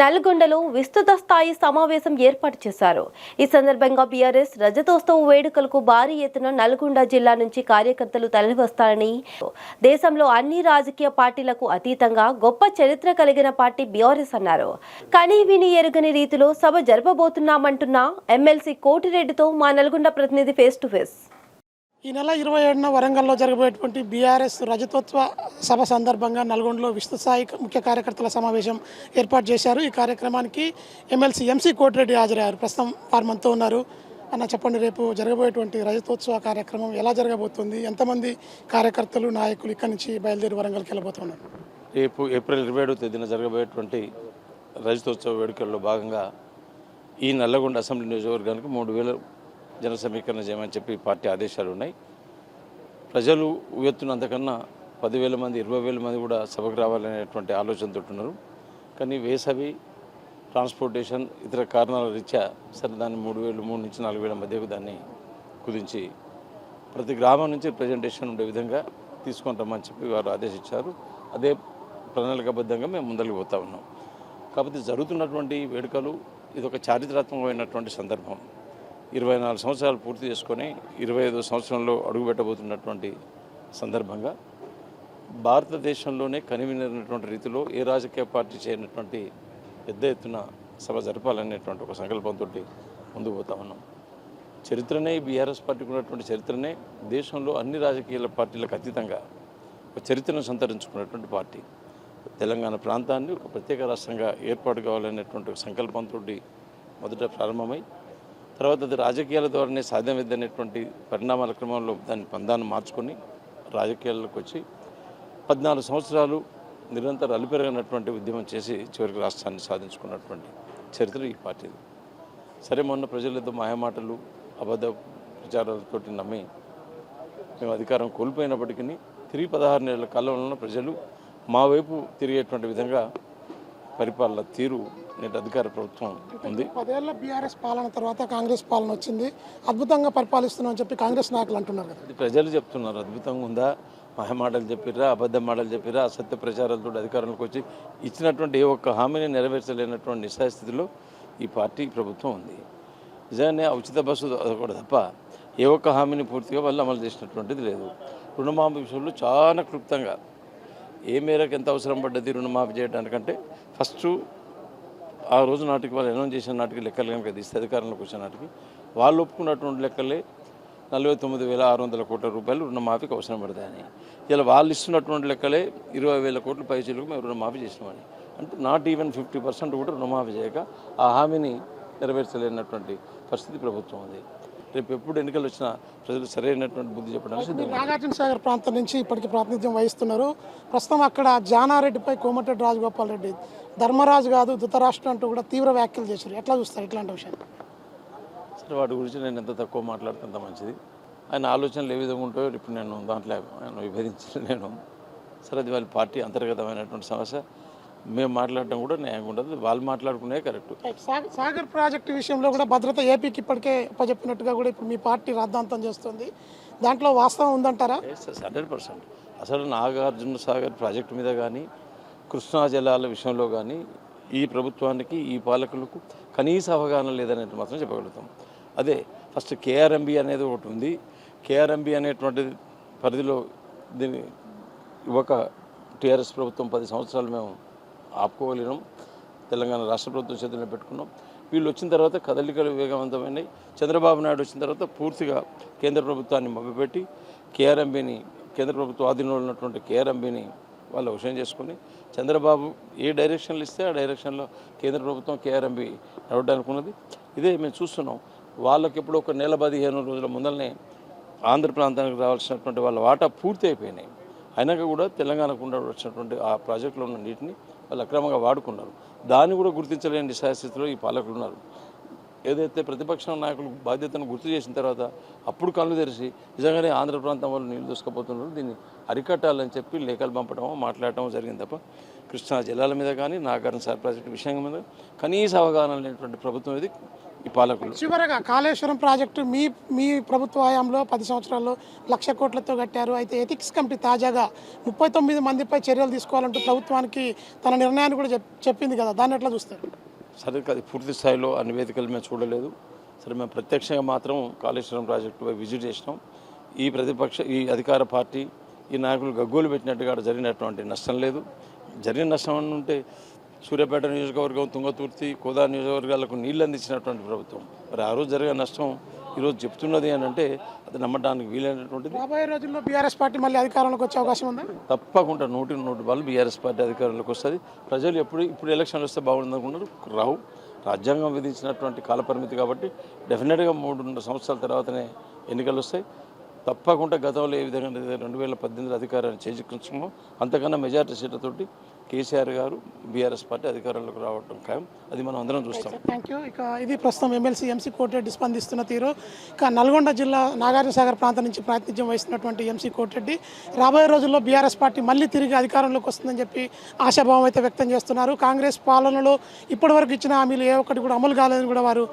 నల్గొండలో విస్తృత స్థాయి సమావేశం ఏర్పాటు చేశారు. ఈ సందర్భంగా బీఆర్ఎస్ రజతోత్సవ వేడుకలకు భారీ ఎత్తున నల్గొండ జిల్లా నుంచి కార్యకర్తలు తరలివస్తారని దేశంలో అన్ని రాజకీయ పార్టీలకు అతీతంగా గొప్ప చరిత్ర కలిగిన పార్టీ బీఆర్ఎస్ అన్నారు. కానీ విని ఎరుగని రీతిలో సభ జరపబోతున్నామంటున్న ఎమ్మెల్సీ కోటిరెడ్డితో మా నల్గొండ ప్రతినిధి ఫేస్ టు ఫేస్ ఈ నెల ఇరవై ఏడున వరంగల్లో జరగబోయేటువంటి బీఆర్ఎస్ రజతోత్సవ సభ సందర్భంగా నల్గొండలో విస్తృతస్థాయి ముఖ్య కార్యకర్తల సమావేశం ఏర్పాటు చేశారు. ఈ కార్యక్రమానికి ఎమ్మెల్సీ ఎంసీ కోటిరెడ్డి హాజరయ్యారు. ప్రస్తుతం వారు మనతో ఉన్నారు. అన్న చెప్పండి రేపు జరగబోయేటువంటి రజతోత్సవ కార్యక్రమం ఎలా జరగబోతుంది? ఎంతమంది కార్యకర్తలు నాయకులు ఇక్కడి నుంచి బయలుదేరి వరంగల్కి వెళ్ళబోతున్నారు? రేపు ఏప్రిల్ ఇరవై ఏడవ తేదీన జరగబోయేటువంటి రజతోత్సవ వేడుకల్లో భాగంగా ఈ నల్లగొండ అసెంబ్లీ నియోజకవర్గానికి మూడు వేల జన సమీకరణ చేయమని చెప్పి పార్టీ ఆదేశాలు ఉన్నాయి. ప్రజలు ఎత్తునంతకన్నా అంతకన్నా పదివేల మంది ఇరవై వేల మంది కూడా సభకు రావాలనేటువంటి ఆలోచనతో ఉన్నారు. కానీ వేసవి ట్రాన్స్పోర్టేషన్ ఇతర కారణాల రీత్యా సరే దాన్ని మూడు వేలు మూడు నుంచి నాలుగు వేల మధ్యకు దాన్ని కుదించి ప్రతి గ్రామం నుంచి ప్రజెంటేషన్ ఉండే విధంగా తీసుకొని రమ్మని చెప్పి వారు ఆదేశించారు. అదే ప్రణాళికాబద్ధంగా మేము ముందరికి పోతా ఉన్నాం. కాకపోతే జరుగుతున్నటువంటి వేడుకలు ఇది ఒక చారిత్రాత్మకమైనటువంటి సందర్భం. ఇరవై నాలుగు సంవత్సరాలు పూర్తి చేసుకొని ఇరవై ఐదో సంవత్సరంలో అడుగుపెట్టబోతున్నటువంటి సందర్భంగా భారతదేశంలోనే కనివినటువంటి రీతిలో ఏ రాజకీయ పార్టీ చేయనటువంటి పెద్ద ఎత్తున సభ జరపాలనేటువంటి ఒక సంకల్పంతో ముందుకు పోతా ఉన్నాం. చరిత్రనే బీఆర్ఎస్ పార్టీకి ఉన్నటువంటి చరిత్రనే దేశంలో అన్ని రాజకీయ పార్టీలకు అతీతంగా ఒక చరిత్రను సంతరించుకున్నటువంటి పార్టీ. తెలంగాణ ప్రాంతాన్ని ఒక ప్రత్యేక రాష్ట్రంగా ఏర్పాటు కావాలనేటువంటి సంకల్పంతో మొదట ప్రారంభమై తర్వాత అది రాజకీయాల ద్వారానే సాధ్యమైందనేటువంటి పరిణామాల క్రమంలో దాని పందాన్ని మార్చుకొని రాజకీయాల్లోకి వచ్చి పద్నాలుగు సంవత్సరాలు నిరంతర అలుపెరగనటువంటి ఉద్యమం చేసి చివరికి రాష్ట్రాన్ని సాధించుకున్నటువంటి చరిత్ర ఈ పార్టీది సరే మొన్న ప్రజలతో మాయమాటలు అబద్ధ ప్రచారాలతోటి నమ్మి మేము అధికారం కోల్పోయినప్పటికీ తిరిగి పదహారు నెలల కాలంలో ప్రజలు మా వైపు తిరిగేటువంటి విధంగా పరిపాలన తీరు నేటి అధికార ప్రభుత్వం ఉంది. పదేళ్ళ బీఆర్ఎస్ పాలన తర్వాత కాంగ్రెస్ పాలన వచ్చింది. అద్భుతంగా పరిపాలిస్తున్నామని చెప్పి కాంగ్రెస్ నాయకులు అంటున్నారు ప్రజలు చెప్తున్నారు. అద్భుతంగా ఉందా? మాటలు చెప్పిర్రా అబద్ధ మాటలు చెప్పిర్రా అసత్య ప్రచారాలతో అధికారంలోకి వచ్చి ఇచ్చినటువంటి ఏ ఒక్క హామీని నెరవేర్చలేనటువంటి నిస్సాయ స్థితిలో ఈ పార్టీ ప్రభుత్వం ఉంది. నిజంగానే ఆ ఉచిత బస్సు కూడా తప్ప ఏ ఒక్క హామీని పూర్తిగా వాళ్ళు అమలు చేసినటువంటిది లేదు. రుణమాఫీ విషయంలో చాలా క్లుప్తంగా ఏ మేరకు ఎంత అవసరం పడ్డది రుణమాఫీ చేయడానికంటే ఫస్ట్ ఆ రోజు నాటికి వాళ్ళు అనౌన్స్ చేసిన నాటికి లెక్కలు కనుక తీస్తే అధికారంలోకి వచ్చిన నాటికి వాళ్ళు ఒప్పుకున్నటువంటి లెక్కలే నలభై తొమ్మిది వేల ఆరు వందల కోట్ల రూపాయలు రుణమాఫీకి అవసరం పడతాయని. ఇలా వాళ్ళు ఇస్తున్నటువంటి లెక్కలే ఇరవై వేల కోట్ల పైచీలకు మేము రుణమాఫీ చేసినామని. అంటే నాట్ ఈవెన్ ఫిఫ్టీ పర్సెంట్ కూడా రుణమాఫీ చేయక ఆ హామీని నెరవేర్చలేనటువంటి పరిస్థితి ప్రభుత్వం ఉంది. రేపు ఎప్పుడు ఎన్నికలు వచ్చినా ప్రజలు సరైనటువంటి బుద్ధి చెప్పడానికి నాగార్జున సాగర్ ప్రాంతం నుంచి ఇప్పటికి ప్రాతినిధ్యం వహిస్తున్నారు. ప్రస్తుతం అక్కడ జానారెడ్డిపై కోమటిరెడ్డి రాజగోపాల్ రెడ్డి ధర్మరాజు కాదు ధృతరాష్ట్రం అంటూ కూడా తీవ్ర వ్యాఖ్యలు చేశారు. ఎట్లా చూస్తారు ఇట్లాంటి విషయాలు? సరే వాటి గురించి నేను ఎంత తక్కువ మాట్లాడితే అంత మంచిది. ఆయన ఆలోచనలు ఏ విధంగా ఉంటాయో ఇప్పుడు నేను దాంట్లో ఆయన విభేదించలేదు నేను సరే అది వాళ్ళ పార్టీ అంతర్గతమైనటువంటి సమస్య. మేము మాట్లాడటం కూడా న్యాయంగా ఉంటుంది వాళ్ళు మాట్లాడుకునే కరెక్ట్. సాగర్ సాగర్ ప్రాజెక్టు విషయంలో కూడా భద్రత ఏపీకి ఇప్పటికే చెప్పినట్టుగా కూడా ఇప్పుడు మీ పార్టీ రాద్ధాంతం చేస్తుంది. దాంట్లో వాస్తవం ఉందంటారా? హండ్రెడ్ పర్సెంట్ అసలు నాగార్జున సాగర్ ప్రాజెక్టు మీద కానీ కృష్ణా జలాల విషయంలో కానీ ఈ ప్రభుత్వానికి ఈ పాలకులకు కనీస అవగాహన లేదనేది మాత్రం చెప్పగలుగుతాం. అదే ఫస్ట్ కేఆర్ఎంబి అనేది ఒకటి ఉంది. కేఆర్ఎంబి అనేటువంటి పరిధిలో దీన్ని ఒక టీఆర్ఎస్ ప్రభుత్వం పది సంవత్సరాలు మేము ఆపుకోగలిగినాం. తెలంగాణ రాష్ట్ర ప్రభుత్వం చేతుల్లో పెట్టుకున్నాం. వీళ్ళు వచ్చిన తర్వాత కదలికలు వేగవంతమైనవి చంద్రబాబు నాయుడు వచ్చిన తర్వాత పూర్తిగా కేంద్ర ప్రభుత్వాన్ని మభ్యపెట్టి కేఆర్ఎంబిని కేంద్ర ప్రభుత్వ ఆధీనంలో ఉన్నటువంటి కేఆర్ఎంబిని వాళ్ళు విషయం చేసుకుని చంద్రబాబు ఏ డైరెక్షన్లు ఇస్తే ఆ డైరెక్షన్లో కేంద్ర ప్రభుత్వం కేఆర్ఎంబి నడవడానికి ఉన్నది. ఇదే మేము చూస్తున్నాం. వాళ్ళకి ఇప్పుడు ఒక నెల పదిహేను రోజుల ముందరనే ఆంధ్ర ప్రాంతానికి రావాల్సినటువంటి వాళ్ళ వాటా పూర్తి అయిపోయినాయి. అయినాక కూడా తెలంగాణకు ఉండ వచ్చినటువంటి ఆ ప్రాజెక్టులో ఉన్న నీటిని వాళ్ళు అక్రమంగా వాడుకున్నారు. దాన్ని కూడా గుర్తించలేని నిశాస్థితిలో ఈ పాలకులు ఉన్నారు. ఏదైతే ప్రతిపక్ష నాయకులు బాధ్యతను గుర్తు చేసిన తర్వాత అప్పుడు కళ్ళు తెరిచి నిజంగానే ఆంధ్ర ప్రాంతం వాళ్ళు నీళ్ళు దూసుకుపోతున్నారు దీన్ని అరికట్టాలని చెప్పి లేఖలు పంపడం మాట్లాడటం జరిగింది తప్ప కృష్ణా జిల్లాల మీద కానీ నాగార్జున సార్ ప్రాజెక్టు విషయం మీద కనీస అవగాహన లేనటువంటి ప్రభుత్వం ఇది ఈ పాలకులు. చివరగా కాళేశ్వరం ప్రాజెక్టు మీ మీ ప్రభుత్వ హయాంలో పది సంవత్సరాల్లో లక్ష కోట్లతో కట్టారు. అయితే ఎథిక్స్ కమిటీ తాజాగా ముప్పై తొమ్మిది మందిపై చర్యలు తీసుకోవాలంటూ ప్రభుత్వానికి తన నిర్ణయాన్ని కూడా చెప్పింది కదా. దాన్ని ఎట్లా చూస్తారు? సరే అది పూర్తి స్థాయిలో ఆ నివేదికలు మేము చూడలేదు. సరే మేము ప్రత్యక్షంగా మాత్రం కాళేశ్వరం ప్రాజెక్టు విజిట్ చేసినాం. ఈ ప్రతిపక్ష ఈ అధికార పార్టీ ఈ నాయకులు గగ్గోలు పెట్టినట్టుగా జరిగినటువంటి నష్టం లేదు. జరిగిన నష్టం ఉంటే సూర్యాపేట నియోజకవర్గం తుంగతుర్తి కోదా నియోజకవర్గాలకు నీళ్ళు అందించినటువంటి ప్రభుత్వం. మరి ఆ రోజు జరిగే నష్టం ఈరోజు చెప్తున్నది అని అంటే అది నమ్మడానికి వీలైనటువంటిది. రాబోయే రోజుల్లో బీఆర్ఎస్ పార్టీ మళ్ళీ అధికారంలోకి వచ్చే అవకాశం ఉందా? తప్పకుండా నూటి నూటి వాళ్ళు బీఆర్ఎస్ పార్టీ అధికారంలోకి వస్తుంది. ప్రజలు ఎప్పుడు ఇప్పుడు ఎలక్షన్లు వస్తే బాగుంటుంది అనుకున్నారు. రావు రాజ్యాంగం విధించినటువంటి కాలపరిమితి కాబట్టి డెఫినెట్గా మూడున్నర సంవత్సరాల తర్వాతనే ఎన్నికలు వస్తాయి. తప్పకుండా గతంలో ఏ విధంగా రెండు వేల పద్దెనిమిది అధికారాన్ని చేజిక్కించామో అంతకన్నా మెజారిటీ సీట్లతోటి కేసీఆర్ గారు బీఆర్ఎస్ పార్టీ అధికారంలోకి రావడం ఖాయం. అది మనం అందరం చూస్తాం. థ్యాంక్ యూ ఇక ఇది ప్రస్తుతం ఎమ్మెల్సీ ఎంసీ కోటిరెడ్డి స్పందిస్తున్న తీరు. ఇక నల్గొండ జిల్లా నాగార్జున సాగర్ ప్రాంతం నుంచి ప్రాతినిధ్యం వహిస్తున్నటువంటి ఎంసీ కోటిరెడ్డి రాబోయే రోజుల్లో బీఆర్ఎస్ పార్టీ మళ్ళీ తిరిగి అధికారంలోకి వస్తుందని చెప్పి ఆశాభావం అయితే వ్యక్తం చేస్తున్నారు. కాంగ్రెస్ పాలనలో ఇప్పటివరకు ఇచ్చిన హామీలు ఏ ఒక్కటి కూడా అమలు కాలేదని కూడా వారు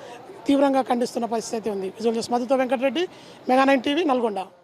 తీవ్రంగా ఖండిస్తున్న పరిస్థితి అయితే ఉంది. Visual మధుతో Venkatareddy Mega Nine TV Nalgonda.